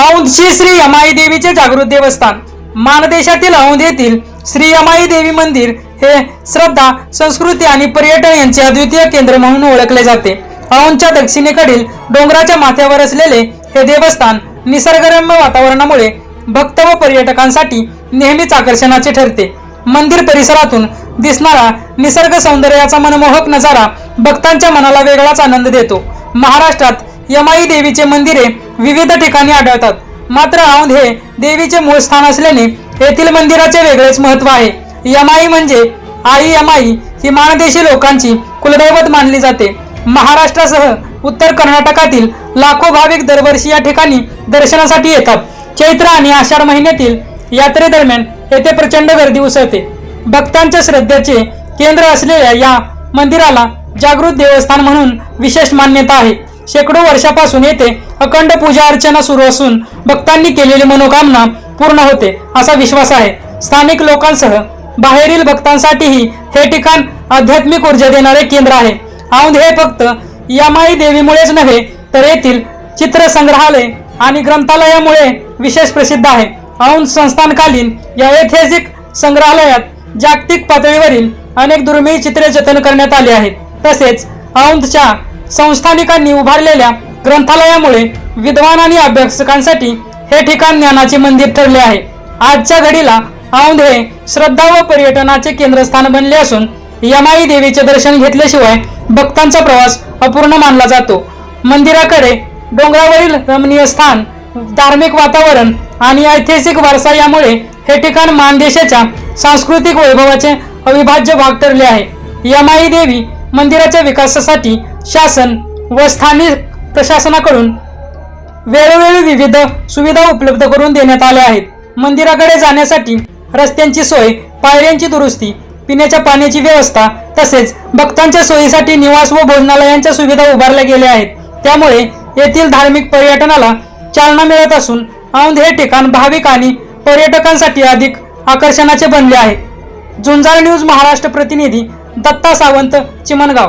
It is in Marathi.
औंधची श्री यमाई देवीचे जागृत देवस्थान. मानदेशातील औंध येथील श्री यमाई देवी मंदिर हे श्रद्धा संस्कृती आणि पर्यटन यांचे अद्वितीय केंद्र म्हणून ओळखले जाते. औंधच्या दक्षिणेकडील डोंगराच्या माथ्यावर असलेले हे देवस्थान निसर्गरम्य वातावरणामुळे भक्त व पर्यटकांसाठी नेहमीच आकर्षणाचे ठरते. मंदिर परिसरातून दिसणारा निसर्ग सौंदर्याचा मनमोहक नजारा भक्तांच्या मनाला वेगळाच आनंद देतो. महाराष्ट्रात यमाई देवीचे मंदिरे विविध ठिकाणी आढळतात. मात्र औंध हे देवीचे मूळ स्थान असल्याने येथील मंदिराचे वेगळेच महत्त्व आहे. यमाई म्हणजे आई यमाई ही माणदेशी लोकांची कुलदैवत मानली जाते. महाराष्ट्रासह उत्तर कर्नाटकातील लाखो भाविक दरवर्षी या ठिकाणी दर्शनासाठी येतात. चैत्र आणि आषाढ महिन्यातील यात्रेदरम्यान येथे प्रचंड गर्दी उसळते. भक्तांच्या श्रद्धेचे केंद्र असलेल्या या मंदिराला जागृत देवस्थान म्हणून विशेष मान्यता आहे. शेकडो वर्षापासून येथे अखंड पूजा अर्चना सुरू असून भक्तांनी केलेली मनोकामना पूर्ण होते असा विश्वास आहे. स्थानिक लोकांसह बाहेरील भक्तांसाठीही हे ठिकाण आध्यात्मिक ऊर्जा देणारे केंद्र आहे. औंध हे फक्त यमाई देवीमुळेच नव्हे तर येथील चित्र संग्रहालय आणि ग्रंथालयामुळे विशेष प्रसिद्ध आहे. औंध संस्थानकालीन या ऐतिहासिक संग्रहालयात जागतिक पातळीवरील अनेक दुर्मिळ चित्रे जतन करण्यात आली आहेत. तसेच औंधच्या संस्थानिकांनी उभारलेल्या ग्रंथालयामुळे विद्वान आणि अभ्यासकांसाठी हे ठिकाण ज्ञानाचे मंदिर ठरले आहे. आजच्या घडीला औंध हे श्रद्धा व पर्यटनाचे केंद्रस्थान बनले असून यमाई देवीचे दर्शन घेतल्याशिवाय भक्तांचा प्रवास अपूर्ण मानला जातो. मंदिराकडे डोंगरावरील रमणीय स्थान धार्मिक वातावरण आणि ऐतिहासिक वारसा यामुळे हे ठिकाण मानदेशाच्या सांस्कृतिक वैभवाचे अविभाज्य भाग ठरले आहे. यमाई देवी मंदिराच्या विकासासाठी शासन व स्थानिक प्रशासनाकडून वेळोवेळी विविध सुविधा उपलब्ध करून देण्यात आल्या आहेत. मंदिराकडे जाण्यासाठी रस्त्यांची सोय पायऱ्यांची दुरुस्ती पिण्याच्या पाण्याची व्यवस्था तसेच भक्तांच्या सोयीसाठी निवास व भोजनालयांच्या सुविधा उभारल्या गेल्या आहेत. त्यामुळे येथील धार्मिक पर्यटनाला चालना मिळत असून औंध हे ठिकाण भाविक आणि पर्यटकांसाठी अधिक आकर्षणाचे बनले आहे. झुंजार न्यूज महाराष्ट्र प्रतिनिधी दत्ता सावंत चिमणगाव.